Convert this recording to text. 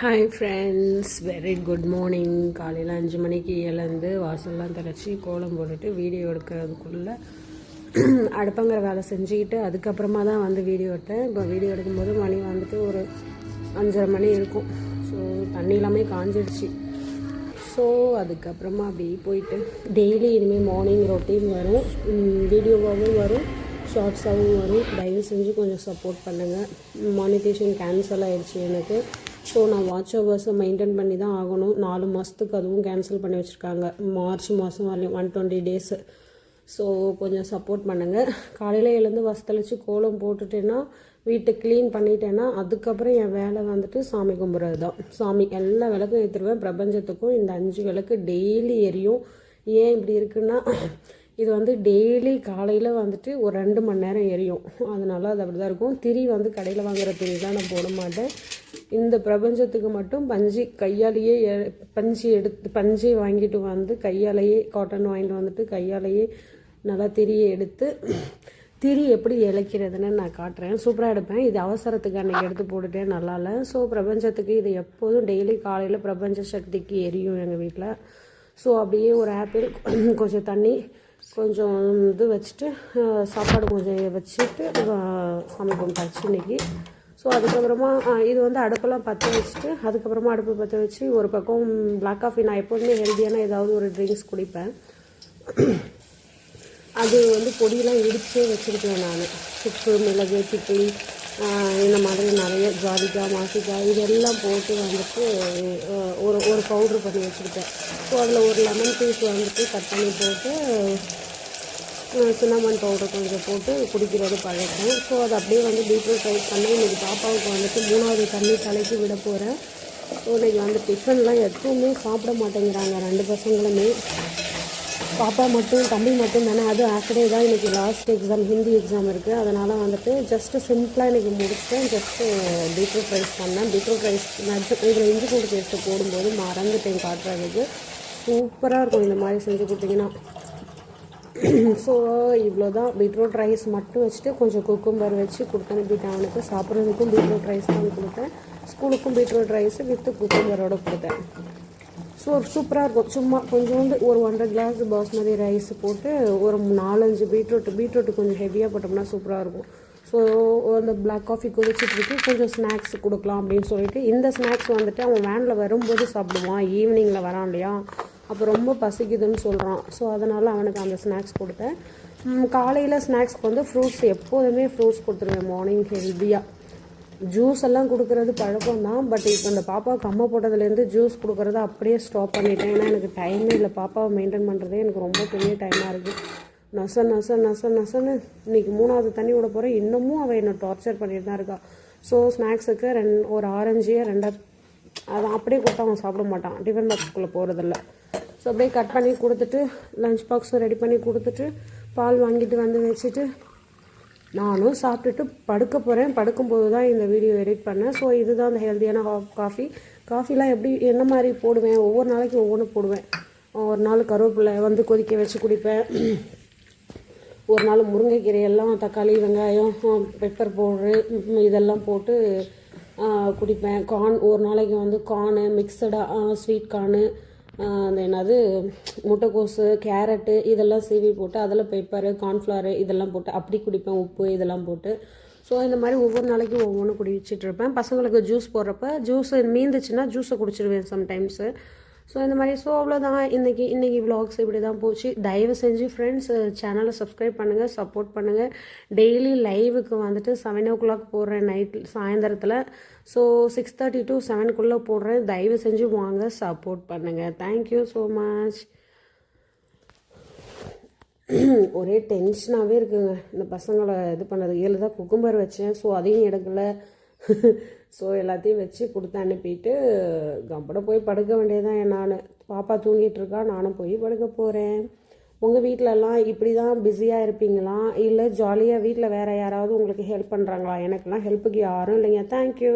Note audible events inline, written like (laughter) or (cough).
Hi friends very good morning காலையில் அஞ்சு மணிக்கு இழந்து வாசல்லாம் தெளிச்சு கோலம் போட்டுட்டு வீடியோ எடுக்கிறதுக்குள்ளே (clears throat) அடுப்பங்கிற வேலை செஞ்சுக்கிட்டு அதுக்கப்புறமா தான் வந்து வீடியோ எடுத்தேன். இப்போ வீடியோ எடுக்கும்போது மணி வந்துட்டு ஒரு அஞ்சரை மணி இருக்கும். ஸோ தண்ணி எல்லாமே காஞ்சிடுச்சு ஸோ அதுக்கப்புறமா அப்படி போயிட்டு டெய்லி இனிமேல் மார்னிங் ரொட்டீன் வரும். வீடியோவாகவும் வரும். ஷார்ட்ஸாகவும் வரும். தயவு செஞ்சு கொஞ்சம் சப்போர்ட் பண்ணுங்கள் மானிட்டேஷன் கேன்சல் ஆகிடுச்சு எனக்கு. ஸோ நான் வாட்ச் ஹவர்ஸை மெயின்டைன் பண்ணி தான் ஆகணும். நாலு மாதத்துக்கு அதுவும் கேன்சல் பண்ணி வச்சுருக்காங்க. மார்ச் மாதம் வரலையும் ஒன் டுவெண்ட்டி டேஸு ஸோ கொஞ்சம் சப்போர்ட் பண்ணுங்கள் காலையில் எழுந்து வசத்தளிச்சு கோலம் போட்டுட்டேன்னா வீட்டை க்ளீன் பண்ணிட்டேன்னா அதுக்கப்புறம் என் வேலை வந்துட்டு சாமி கும்பிட்றது தான் சாமி எல்லா விளக்கும் ஏற்றுருவேன் பிரபஞ்சத்துக்கும் இந்த அஞ்சு விளக்கு டெய்லி எரியும். ஏன் இப்படி இருக்குன்னா இது வந்து டெய்லி காலையில் வந்துட்டு ஒரு ரெண்டு மணி நேரம் எரியும். அதனால் அது அப்படி தான் இருக்கும். திரி வந்து கடையில் வாங்குகிற திரிலாம் நான் போட மாட்டேன். இந்த பிரபஞ்சத்துக்கு மட்டும் பஞ்சு கையாலேயே பஞ்சு எடுத்து பஞ்சை வாங்கிட்டு வந்து கையாலேயே காட்டன் வாங்கிட்டு வந்துட்டு கையாலேயே நல்லா திரியை எடுத்து திரி எப்படி இழைக்கிறதுன்னு நான் காட்டுறேன். சூப்பராக எடுப்பேன். இது அவசரத்துக்கு அன்றைக்கி எடுத்து போட்டுட்டேன் நல்லா இல்லை. ஸோ பிரபஞ்சத்துக்கு இது எப்போதும் டெய்லி காலையில் பிரபஞ்ச சக்திக்கு எரியும் எங்கள் வீட்டில் ஸோ அப்படியே ஒரு ஆப்பிள் கொஞ்சம் தண்ணி கொஞ்சம் இது வச்சுட்டு சாப்பாடு கொஞ்சம் வச்சுட்டு சாமி கும்பிட்டாச்சு இன்றைக்கி ஸோ அதுக்கப்புறமா இது வந்து அடுப்பெல்லாம் பற்ற வச்சுட்டு அதுக்கப்புறமா அடுப்பு பற்ற வச்சு ஒரு பக்கம் பிளாக் காஃபி நான் எப்போதுமே ஹெல்த்தியான ஏதாவது ஒரு ட்ரிங்க்ஸ் குடிப்பேன். அது வந்து பொடியெலாம் இடிச்சே வச்சுருக்கேன் நான். சுப்பு மிளகு திப்பிலி இந்த மாதிரி நிறைய ஜாதிக்காய் மாசிக்காய் இதெல்லாம் போட்டு வந்துட்டு ஒரு ஒரு பவுட்ரு பண்ணி வச்சுருக்கேன் ஸோ அதில் ஒரு லெமன் பீஸ் வந்துட்டு கட் பண்ணி போட்டு சின்னமன் பவுடர் கொஞ்சம் போட்டு குடிக்கிறது பழக்கம். ஸோ அதை அப்படியே வந்து பீட்ரூட் ரைஸ் பண்ணி இன்றைக்கி பாப்பாவுக்கு வந்துட்டு மூணாவது தண்ணி தலைக்கு விட போகிறேன் ஸோ இன்றைக்கி வந்து டிஃபன்லாம் எதுவுமே சாப்பிட மாட்டேங்கிறாங்க. ரெண்டு பசங்களுமே. பாப்பா மட்டும் தம்பி மட்டும் தானே. அது ஆஃப்டே தான் இன்றைக்கி லாஸ்ட் எக்ஸாம் ஹிந்தி எக்ஸாம் இருக்குது அதனால் வந்துட்டு ஜஸ்ட்டு சிம்பிளாக இன்றைக்கி முடிச்சுட்டேன். ஜஸ்ட்டு பீட்ரூட் ரைஸ் பண்ணேன். பீட்ரூட் ரைஸ் இதில் இஞ்சி பூண்டு பேஸ்ட்டு போடும்போது மறந்துட்டேன் காட்டுறதுக்கு. சூப்பராக இருக்கும். இந்த மாதிரி செஞ்சு கொடுத்தீங்கன்னா. ஸோ இவ்வளோ தான் பீட்ரூட் ரைஸ் மட்டும் வச்சுட்டு கொஞ்சம் குக்கும்பர் வச்சு கொடுத்து அனுப்பிட்டேன் அவனுக்கு. சாப்பிட்றதுக்கும் பீட்ரூட் ரைஸ் தான் கொடுத்தேன். ஸ்கூலுக்கும் பீட்ரூட் ரைஸ் வித்து குக்கும்பரோட கொடுத்தேன். ஸோ சூப்பராக இருக்கும். சும்மா கொஞ்சோண்டு ஒரு ஒன்றரை கிளாஸ் பாஸ்மதி ரைஸ் போட்டு ஒரு நாலஞ்சு பீட்ரூட் பீட்ரூட் கொஞ்சம் ஹெவியாக போட்டோம்னா சூப்பராக இருக்கும். ஸோ அந்த பிளாக் காஃபி கொதிச்சிட்ருக்கு கொஞ்சம் ஸ்நாக்ஸ் கொடுக்கலாம் அப்படின்னு சொல்லிட்டு இந்த ஸ்நாக்ஸ் வந்துட்டு அவன் வேனில் வரும்போது சாப்பிடுவான். ஈவினிங்கில் வரான் இல்லையா? அப்போ ரொம்ப பசிக்குதுன்னு சொல்கிறான் ஸோ அதனால் அவனுக்கு அந்த ஸ்நாக்ஸ் கொடுத்தேன். காலையில் ஸ்நாக்ஸ்க்கு வந்து ஃப்ரூட்ஸ் எப்போதுமே ஃப்ரூட்ஸ் கொடுத்துருவேன். மார்னிங் ஹெல்த்தியாக ஜூஸ் எல்லாம் கொடுக்குறது பழக்கம் தான் பட் இப்போ அந்த பாப்பாவுக்கு அம்மா போட்டதுலேருந்து ஜூஸ் கொடுக்குறத அப்படியே ஸ்டாப் பண்ணிட்டேன். ஏன்னா எனக்கு டைமே இல்லை. பாப்பாவை மெயின்டைன் பண்ணுறதே எனக்கு ரொம்ப பெரிய டைமாக இருக்குது நச நச நச நசன்னு இன்றைக்கி மூணாவது தண்ணி விட போகிறேன் இன்னமும் அவள் என்னை டார்ச்சர் பண்ணிட்டு தான் இருக்கா. ஸோ ஸ்நாக்ஸுக்கு ரெண் ஒரு ஆரஞ்சையே ரெண்டாக அதை அப்படியே கொடுத்தா அவன் சாப்பிட மாட்டான். டிஃபன் பாக்ஸ்க்குள்ளே போகிறதில்ல ஸோ அப்படியே கட் பண்ணி கொடுத்துட்டு லஞ்ச் பாக்ஸும் ரெடி பண்ணி கொடுத்துட்டு பால் வாங்கிட்டு வந்து வச்சுட்டு நானும் சாப்பிட்டுட்டு படுக்க போகிறேன் படுக்கும்போது தான் இந்த வீடியோ எடிட் பண்ணேன். ஸோ இதுதான் அந்த ஹெல்த்தியான காஃபி காஃபிலாம் எப்படி என்ன மாதிரி போடுவேன்? ஒவ்வொரு நாளைக்கு ஒவ்வொன்று போடுவேன். ஒரு நாள் கருவேப்பிலை வந்து கொதிக்க வச்சு குடிப்பேன். ஒரு நாள் முருங்கைக்கீரை எல்லாம் தக்காளி வெங்காயம் பெப்பர் பவுட்ரு இதெல்லாம் போட்டு குடிப்பேன். கார்ன் ஒரு நாளைக்கு வந்து கார்னு மிக்சடாக ஸ்வீட் கார்னு அந்த என்னது முட்டைக்கோஸு கேரட்டு இதெல்லாம் சீவி போட்டு அதில் பெப்பரு கார்ன்ஃப்ளவரு இதெல்லாம் போட்டு அப்படி குடிப்பேன் உப்பு இதெல்லாம் போட்டு. ஸோ இந்த மாதிரி ஒவ்வொரு நாளைக்கும் ஒவ்வொன்றும் குடிச்சிட்டு இருப்பேன். பசங்களுக்கு ஜூஸ் போடுறப்ப ஜூஸ் மீந்துச்சுன்னா ஜூஸை குடிச்சிடுவேன் சம்டைம்ஸு ஸோ இந்த மாதிரி ஸோ அவ்வளோதான் இன்றைக்கி இன்றைக்கி விலாக்ஸ் இப்படி தான் போச்சு. தயவு செஞ்சு ஃப்ரெண்ட்ஸ் சேனலை சப்ஸ்கிரைப் பண்ணுங்கள் சப்போர்ட் பண்ணுங்கள் டெய்லி லைவுக்கு வந்துட்டு செவன் ஓ கிளாக் போடுறேன் நைட் சாயந்தரத்தில். ஸோ சிக்ஸ் தேர்ட்டி டு செவனுக்குள்ளே போடுறேன். தயவு செஞ்சு வாங்க சப்போர்ட் பண்ணுங்கள் தேங்க்யூ ஸோ மச் ஒரே டென்ஷனாகவே இருக்குங்க. இந்த பசங்களை இது பண்ணது. ஏழு தான் குக்கும்பர் வச்சேன். ஸோ அதையும் எடுக்கலை. ஸோ எல்லாத்தையும் வச்சு கொடுத்து அனுப்பிட்டு கம்பட போய் படுக்க வேண்டியதான் நான். பாப்பா தூங்கிட்டு இருக்கா நானும் போய் படுக்க போகிறேன் உங்கள் வீட்டிலலாம் இப்படி தான் பிஸியாக இருப்பீங்களா? இல்லை ஜாலியாக வீட்டில் வேறு யாராவது உங்களுக்கு ஹெல்ப் பண்ணுறாங்களா எனக்குலாம் ஹெல்ப்புக்கு யாரும் இல்லைங்க. தேங்க்யூ